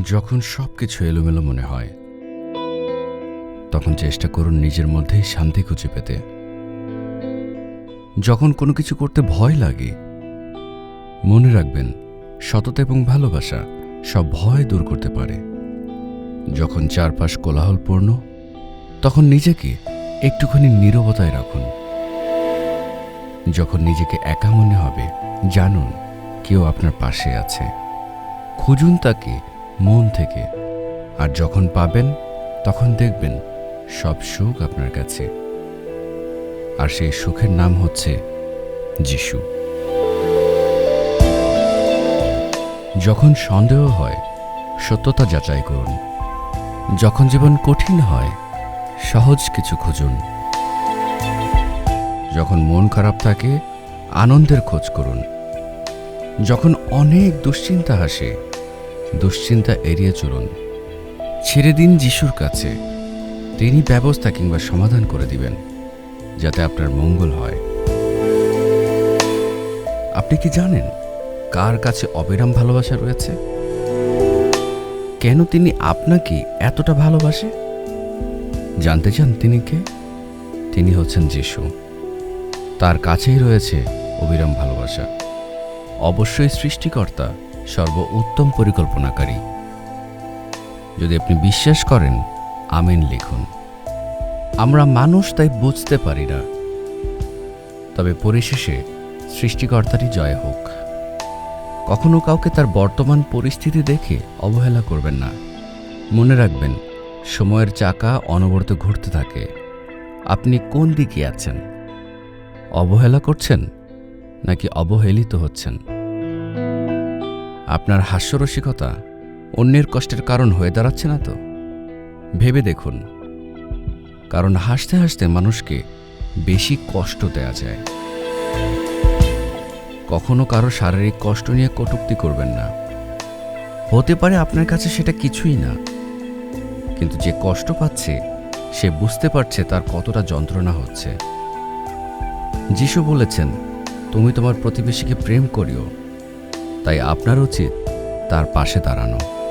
যখন সব কিছু এলোমেলো মনে হয়, তখন চেষ্টা করুন নিজের মধ্যেই শান্তি খুঁজে পেতে। যখন কোনো কিছু করতে ভয় লাগে, মনে রাখবেন, সততা এবং ভালোবাসা সব ভয় দূর করতে পারে। যখন চারপাশ কোলাহলপূর্ণ, তখন নিজেকে একটুখানি নীরবতায় রাখুন। যখন নিজেকে একা মনে হবে, জানুন কেউ আপনার পাশে আছে। খুঁজুন তাকে মন থেকে। আর যখন পাবেন, তখন দেখবেন সব সুখ আপনার কাছে। আর সেই সুখের নাম হচ্ছে যিশু। যখন সন্দেহ হয়, সত্যতা যাচাই করুন। যখন জীবন কঠিন হয়, সহজ কিছু খুঁজুন। যখন মন খারাপ থাকে, আনন্দের খোঁজ করুন। যখন অনেক দুশ্চিন্তা আসে দুশ্চিন্তা এড়িয়ে চলুন। ছেড়ে দিন যিশুর কাছে। তিনি ব্যবস্থা কিংবা সমাধান করে দিবেন, যাতে আপনার মঙ্গল হয়। আপনি কি জানেন কার কাছে অবিরাম ভালোবাসা রয়েছে? কেন তিনি আপনাকে এতটা ভালোবাসে? জানতে চান তিনি কে? তিনি হচ্ছেন যিশু। তার কাছেই রয়েছে অবিরাম ভালোবাসা। অবশ্যই সৃষ্টিকর্তা সর্ব উত্তম পরিকল্পনাকারী। যদি আপনি বিশ্বাস করেন, আমিন লিখুন। আমরা মানুষ তাই বুঝতে পারি না। তবে পরিশেষে সৃষ্টিকর্তারই জয় হোক। কখনো কাউকে তার বর্তমান পরিস্থিতি দেখে অবহেলা করবেন না। মনে রাখবেন, সময়ের চাকা অনবরত ঘুরতে থাকে। আপনি কোন দিকে আছেন? অবহেলা করছেন, নাকি অবহেলিত হচ্ছেন? আপনার হাস্যরসিকতা অন্যের কষ্টের কারণ হয়ে দাঁড়াচ্ছে না তো? ভেবে দেখুন। কারণ হাসতে হাসতে মানুষকে বেশি কষ্ট দেয়া যায়। কখনো কারও শারীরিক কষ্ট নিয়ে কটূক্তি করবেন না। হতে পারে আপনার কাছে সেটা কিছুই না। কিন্তু যে কষ্ট পাচ্ছে, সে বুঝতে পারছে তার কতটা যন্ত্রণা হচ্ছে। যিশু বলেছেন, তুমি তোমার প্রতিবেশীকে প্রেম করিও তাই আপনার উচিত তার পাশে দাঁড়ানো।